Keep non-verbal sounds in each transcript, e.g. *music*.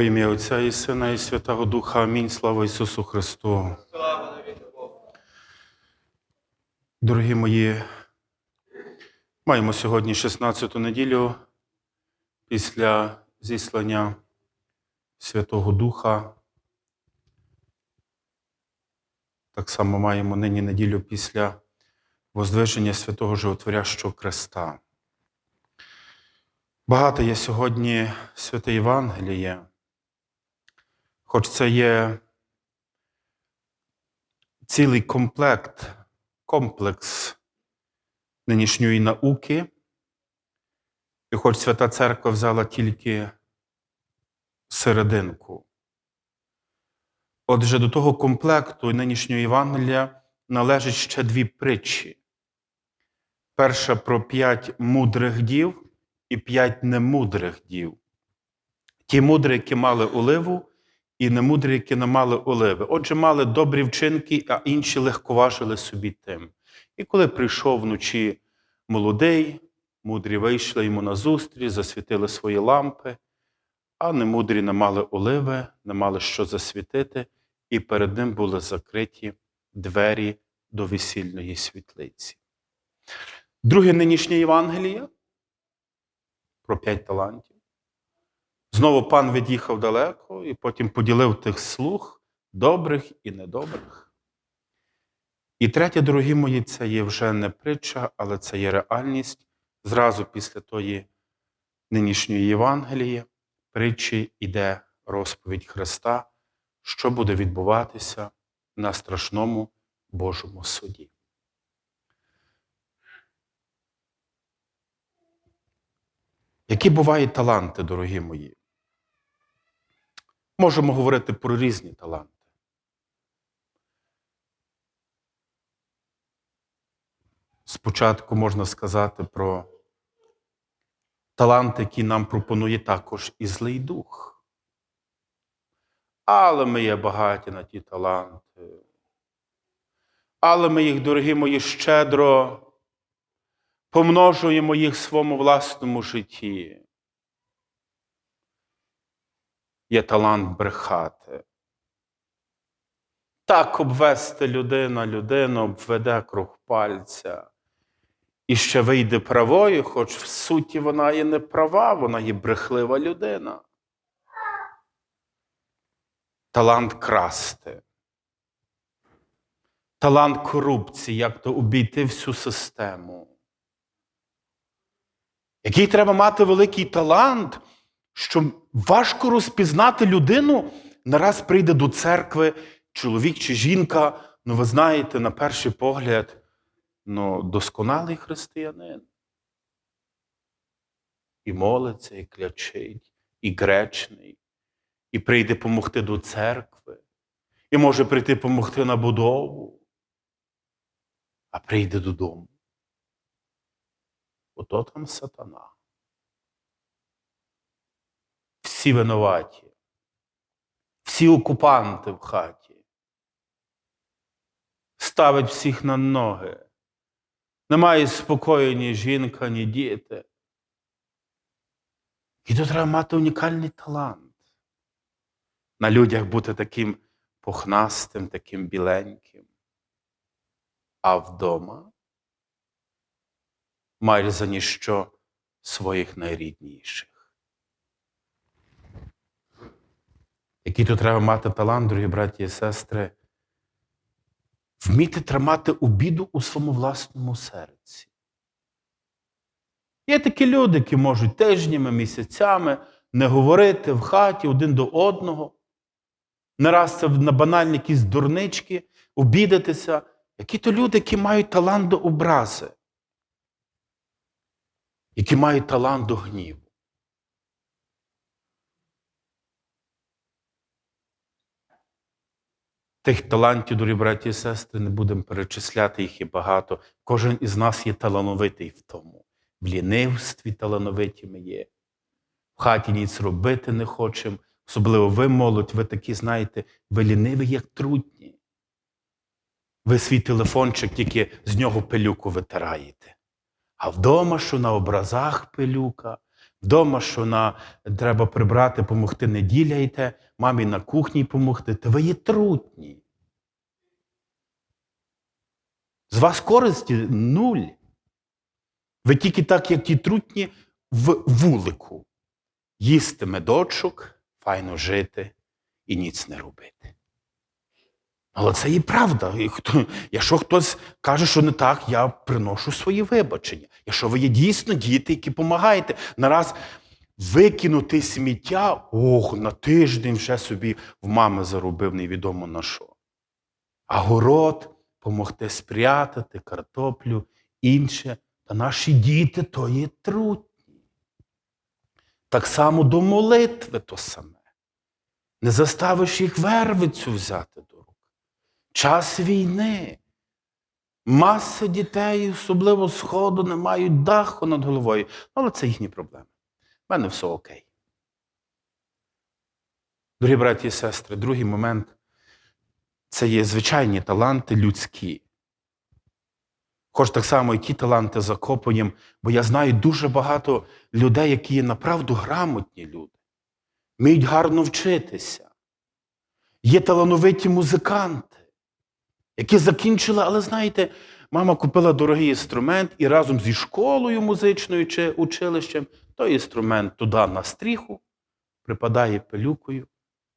Ім'я Отця і Сина, і Святого Духа. Амінь. Слава Ісусу Христу. Дорогі мої, маємо сьогодні 16-ту неділю після зіслання Святого Духа. Так само маємо нині неділю після воздвиження святого Животворящого Креста. Багато є сьогодні святе Євангеліє, хоч це є цілий комплект, комплекс нинішньої науки, і хоч Свята Церква взяла тільки серединку. Отже, до того комплекту нинішнього Євангелія належать ще дві притчі. Перша про п'ять мудрих дів і п'ять немудрих дів. Ті мудрі, які мали оливу, і немудрі, які не мали оливи. Отже, мали добрі вчинки, а інші легковажили собі тим. І коли прийшов вночі молодий, мудрі вийшли йому назустріч, засвітили свої лампи, а немудрі не мали оливи, не мали що засвітити, і перед ним були закриті двері до весільної світлиці. Друге нинішнє Євангеліє про п'ять талантів. Знову пан від'їхав далеко і потім поділив тих слуг, добрих і недобрих. І третє, дорогі мої, це є вже не притча, але це є реальність. Зразу після тої нинішньої Євангелії притчі йде розповідь Христа, що буде відбуватися на страшному Божому суді. Які бувають таланти, дорогі мої? Можемо говорити про різні таланти. Спочатку можна сказати про талант, який нам пропонує також і злий дух. Але ми є багаті на ті таланти. Але ми їх, дорогі мої, щедро помножуємо їх в своєму власному житті. Є талант брехати. Так обвести людина, людину обведе круг пальця. І ще вийде правою, хоч в суті вона є не права, вона є брехлива людина. Талант красти. Талант корупції, як то обійти всю систему. Який треба мати великий талант, що важко розпізнати людину, нараз прийде до церкви чоловік чи жінка, ну ви знаєте, на перший погляд, ну, досконалий християнин. І молиться, і клячить, і гречний, і прийде помогти до церкви, і може прийти помогти на будову, а прийде додому. Ото там сатана. Всі винуваті, всі окупанти в хаті. Ставить всіх на ноги. Немає спокою ні жінка, ні діти. І тут треба мати унікальний талант. На людях бути таким пухнастим, таким біленьким. А вдома майже за ніщо своїх найрідніших. Який тут треба мати талант, дорогі браті і сестри, вміти тримати обіду у своєму власному серці. Є такі люди, які можуть тижнями, місяцями не говорити в хаті один до одного, не раз це на банальні якісь дурнички, обідатися. Які то люди, які мають талант до образи, які мають талант до гніву. Тих талантів, дорогі браті і сестри, не будемо перечисляти, їх є багато. Кожен із нас є талановитий в тому. В лінивстві талановиті ми є. В хаті ніц робити не хочемо. Особливо ви, молодь, ви такі, знаєте, ви ліниві, як трутні. Ви свій телефончик тільки з нього пилюку витираєте. А вдома, що на образах пилюка, Вдома, що на треба прибрати, помогти не діляйте, мамі на кухні помогти, то ви є трутні. З вас користі нуль. Ви тільки так, як ті трутні в вулику. Їсти медочок, файно жити і ніц не робити. Але це і правда. Якщо хтось каже, що не так, я приношу свої вибачення. Якщо ви є дійсно діти, які допомагаєте, нараз викинути сміття, ох, на тиждень вже собі в мами заробив невідомо на що. А город помогти спрятати, картоплю, інше. Та наші діти то є трутні. Так само до молитви то саме. Не заставиш їх вервицю взяти до. Час війни. Маса дітей, особливо Сходу, не мають даху над головою. Але це їхні проблеми. У мене все окей. Дорогі браті і сестри, другий момент це є звичайні таланти людські. Хоч так само і ті таланти закопуємо, бо я знаю дуже багато людей, які є направду грамотні люди, вміють гарно вчитися. Є талановиті музиканти, які закінчили, але знаєте, мама купила дорогий інструмент і разом зі школою музичною чи училищем той інструмент туди на стріху, припадає пилюкою,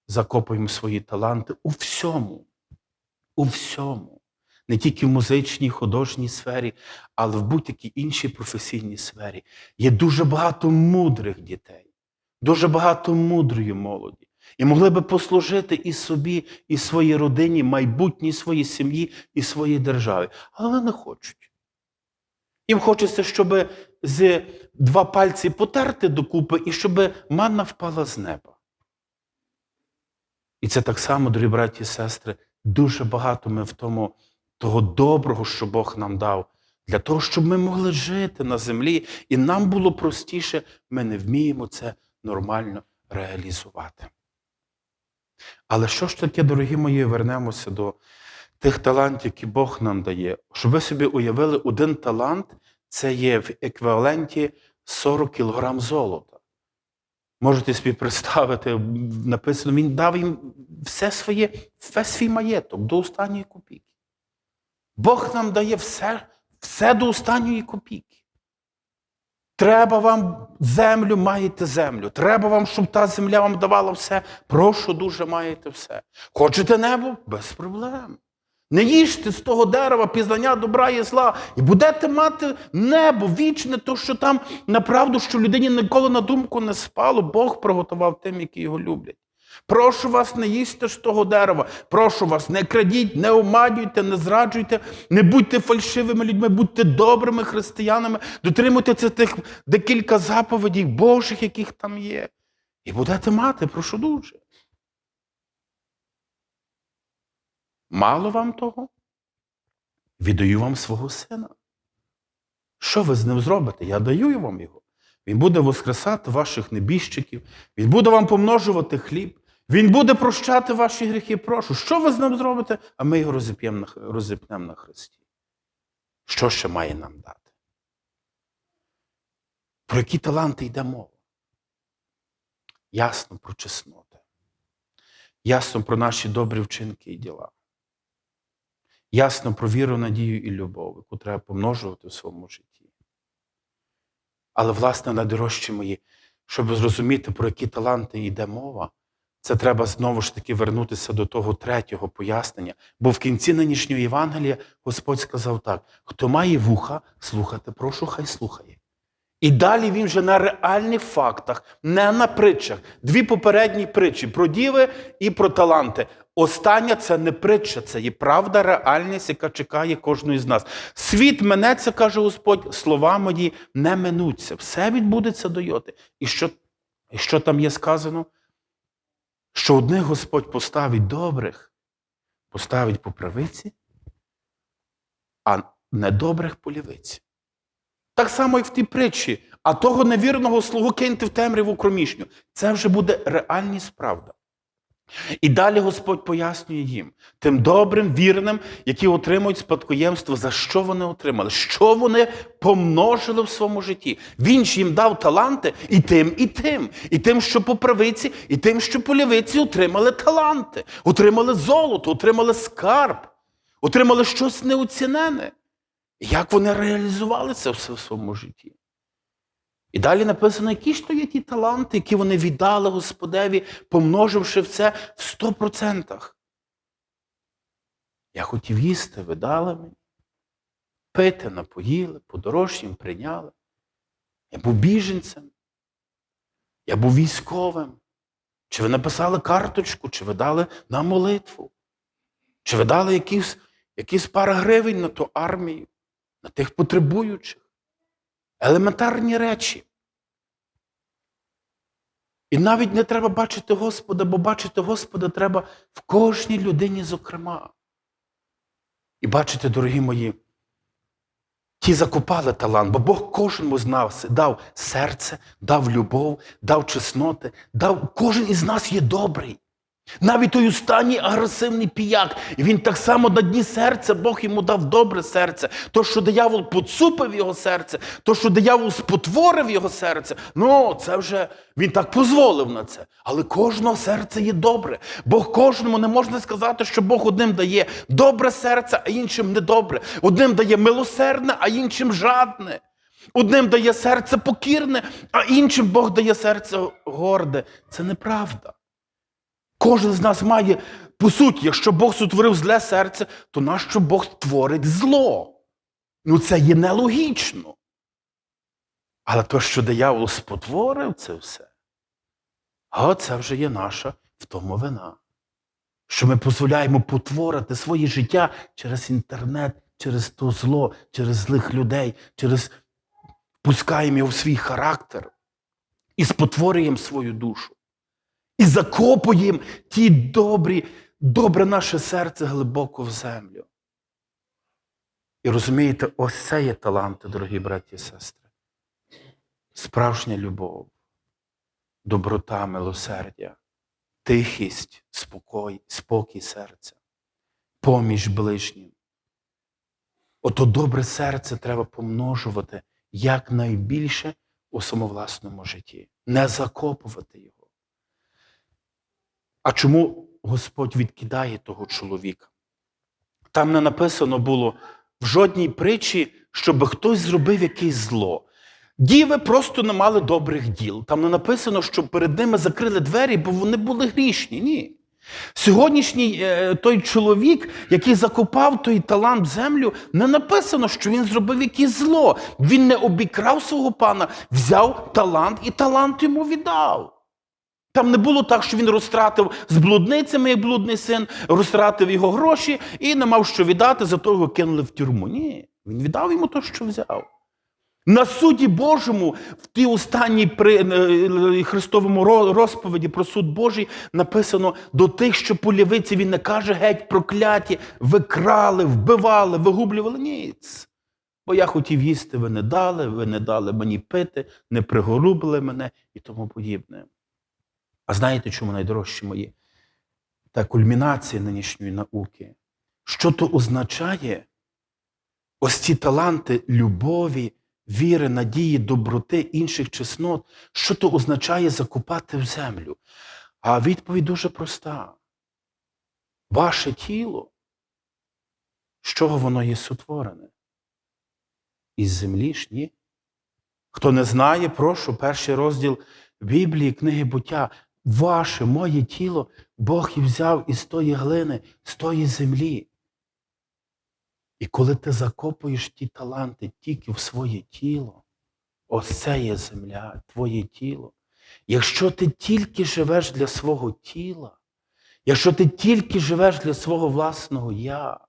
закопуємо свої таланти у всьому. У всьому. Не тільки в музичній, художній сфері, але в будь-якій іншій професійній сфері. Є дуже багато мудрих дітей, дуже багато мудрої молоді. І могли би послужити і собі, і своїй родині, майбутній своїй сім'ї, і своїй державі. Але вони не хочуть. Їм хочеться, щоб з два пальці потерти докупи, і щоб манна впала з неба. І це так само, дорогі браті і сестри, дуже багато ми в тому того доброго, що Бог нам дав, для того, щоб ми могли жити на землі, і нам було простіше, ми не вміємо це нормально реалізувати. Але що ж таке, дорогі мої, вернемося до тих талантів, які Бог нам дає. Щоб ви собі уявили, один талант це є в еквіваленті 40 кілограм золота. Можете собі представити, написано, він дав їм все своє, весь свій маєток до останньої копійки. Бог нам дає все, все до останньої копійки. Треба вам землю, маєте землю. Треба вам, щоб та земля вам давала все. Прошу дуже маєте все. Хочете небо? Без проблем. Не їжте з того дерева пізнання добра і зла, і будете мати небо вічне, то що там направду, що людині ніколи на думку не спало, Бог приготував тим, які його люблять. Прошу вас, не їсти з того дерева. Прошу вас, не крадіть, не омадюйте, не зраджуйте, не будьте фальшивими людьми, будьте добрими християнами, дотримуйтеся тих декілька заповідей Божих, яких там є. І будете мати, прошу дуже. Мало вам того? Віддаю вам свого сина. Що ви з ним зробите? Я даю вам його. Він буде воскресати ваших небіжчиків, він буде вам помножувати хліб, він буде прощати ваші гріхи. Прошу. Що ви з ним зробите? А ми його розіп'ємо на, розіпнемо на Христі. Що ще має нам дати? Про які таланти йде мова? Ясно про чесноти. Ясно про наші добрі вчинки і діла. Ясно про віру, надію і любов, яку треба помножувати в своєму житті. Але, власне, найдорожчі мої, щоб зрозуміти, про які таланти йде мова, це треба знову ж таки вернутися до того третього пояснення. Бо в кінці нинішнього Євангелія Господь сказав так: хто має вуха, слухати, прошу, хай слухає. І далі він вже на реальних фактах, не на притчах. Дві попередні притчі про діви і про таланти. Остання це не притча, це є правда, реальність, яка чекає кожної з нас. Світ минеться, каже Господь, слова мої не минуться. Все відбудеться до йоти. І що, і що там є сказано? Що одних Господь поставить добрих, поставить по правиці, а недобрих по лівиці. Так само, як в тій притчі, а того невірного слугу киньте в темряву кромішню. Це вже буде реальність правда. І далі Господь пояснює їм, тим добрим, вірним, які отримують спадкоємство, за що вони отримали, що вони помножили в своєму житті. Він ж їм дав таланти і тим, і тим, і тим, що по правиці, і тим, що по лівиці отримали таланти, отримали золото, отримали скарб, отримали щось неоцінене. Як вони реалізували це все в своєму житті? І далі написано, які ж то є ті таланти, які вони віддали Господеві, помноживши в це в 100%. Я хотів їсти, ви дали мені, пити, напоїли, подорожнім прийняли. Я був біженцем, я був військовим. Чи ви написали карточку, чи ви дали на молитву, чи ви дали якісь, якісь пара гривень на ту армію, на тих потребуючих. Елементарні речі. І навіть не треба бачити Господа, бо бачити Господа треба в кожній людині, зокрема. І бачите, дорогі мої, ті закопали талант, бо Бог кожному з нас дав серце, дав любов, дав чесноти, дав кожен із нас є добрий. Навіть той останній агресивний піяк, він так само на дні серця, Бог йому дав добре серце. То, що диявол поцупив його серце, то, що диявол спотворив його серце, ну це вже він так дозволив на це. Але кожного серце є добре. Бог кожному не можна сказати, що Бог одним дає добре серце, а іншим недобре. Одним дає милосердне, а іншим жадне. Одним дає серце покірне, а іншим Бог дає серце горде. Це неправда. Кожен з нас має, по суті, якщо Бог сотворив зле серце, то нащо Бог творить зло? Ну це є нелогічно. Але то, що диявол спотворив це все, а це вже є наша в тому вина. Що ми дозволяємо потворити своє життя через інтернет, через то зло, через злих людей, через пускаємо його в свій характер і спотворюємо свою душу. І закопуємо ті добрі, добре наше серце глибоко в землю. І розумієте, ось це є таланти, дорогі браті і сестри. Справжня любов, доброта, милосердя, тихість, спокій, спокій серця, поміж ближнім. Ото добре серце треба помножувати якнайбільше у самовласному житті, не закопувати його. А чому Господь відкидає того чоловіка? Там не написано було в жодній притчі, щоб хтось зробив якесь зло. Діви просто не мали добрих діл. Там не написано, що перед ними закрили двері, бо вони були грішні. Ні. Сьогоднішній е, той чоловік, який закопав той талант в землю, не написано, що він зробив якесь зло. Він не обікрав свого пана, взяв талант і талант йому віддав. Там не було так, що він розтратив з блудницями, як блудний син, розтратив його гроші і не мав що віддати, зато його кинули в тюрму. Ні, він віддав йому те, що взяв. На суді Божому, в тій останній при е, Христовому розповіді про суд Божий написано до тих, що по лівиці він не каже геть прокляті, ви крали, вбивали, вигублювали. Ніц. Бо я хотів їсти, ви не дали, ви не дали мені пити, не пригорубили мене і тому подібне. А знаєте, чому найдорожчі мої? Та кульмінація нинішньої науки. Що то означає ось ці таланти любові, віри, надії, доброти, інших чеснот, що то означає закопати в землю? А відповідь дуже проста. Ваше тіло, з чого воно є сотворене? Із землі ж ні. Хто не знає, прошу, перший розділ Біблії, книги буття. Ваше, моє тіло Бог і взяв із тої глини, з тої землі. І коли ти закопуєш ті таланти тільки в своє тіло, ось це є земля, твоє тіло. Якщо ти тільки живеш для свого тіла, якщо ти тільки живеш для свого власного я,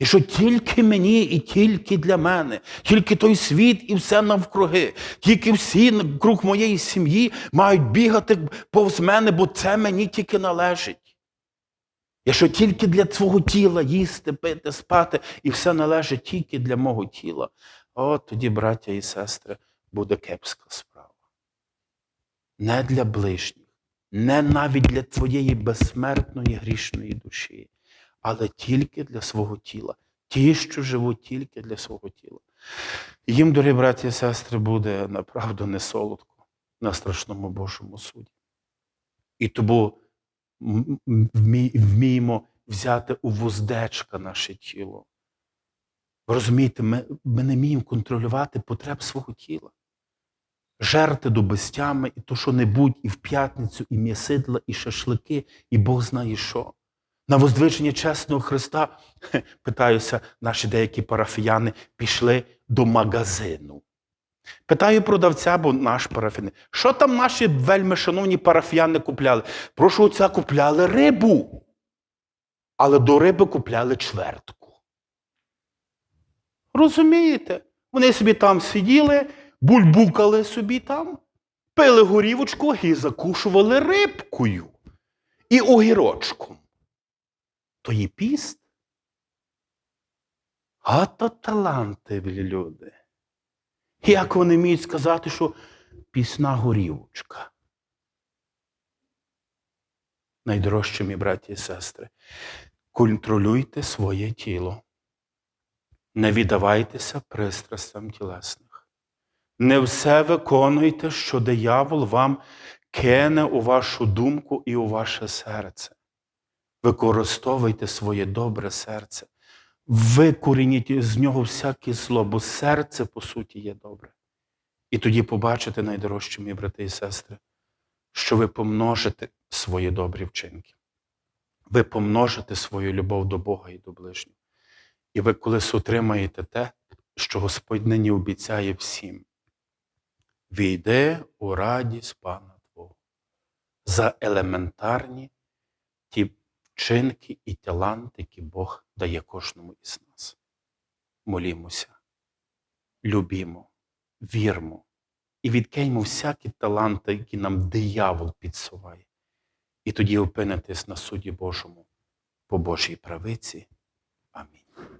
і що тільки мені і тільки для мене, тільки той світ і все навкруги, тільки всі круг моєї сім'ї мають бігати повз мене, бо це мені тільки належить. Якщо тільки для свого тіла їсти, пити, спати, і все належить тільки для мого тіла, от тоді, браття і сестри, буде кепська справа. Не для ближніх, не навіть для твоєї безсмертної грішної душі, але тільки для свого тіла. Ті, що живуть тільки для свого тіла. Їм, дорогі браті і сестри, буде направду не солодко на страшному Божому суді. І тому вміємо взяти у вуздечка наше тіло. Розумієте, ми, ми не вміємо контролювати потреб свого тіла. Жерти до безтями і то що-небудь, і в п'ятницю, і м'ясидла, і шашлики, і Бог знає що. На воздвиження чесного Христа, *laughs* питаюся, наші деякі парафіяни пішли до магазину. Питаю продавця, бо наш парафіян, що там наші вельми шановні парафіяни купляли? Прошу отця купляли рибу, але до риби купляли чвертку. Розумієте? Вони собі там сиділи, бульбукали собі там, пили горівочку і закушували рибкою і огірочком. То є піст. А то талантливі люди. Як вони вміють сказати, що пісна горівочка? Найдорожчі, мій браті і сестри, контролюйте своє тіло. Не віддавайтеся пристрастям тілесних. Не все виконуйте, що диявол вам кине у вашу думку і у ваше серце. Використовуйте своє добре серце. Викорініть з нього всяке зло, бо серце, по суті, є добре. І тоді побачите, найдорожчі мої брати і сестри, що ви помножите свої добрі вчинки. Ви помножите свою любов до Бога і до ближнього. І ви колись отримаєте те, що Господь нині обіцяє всім. Війде у радість Пана Твого за елементарні ті вчинки і таланти, які Бог дає кожному із нас. Молімося, любімо, вірмо і відкиньмо всякі таланти, які нам диявол підсуває. І тоді опинитись на суді Божому по Божій правиці.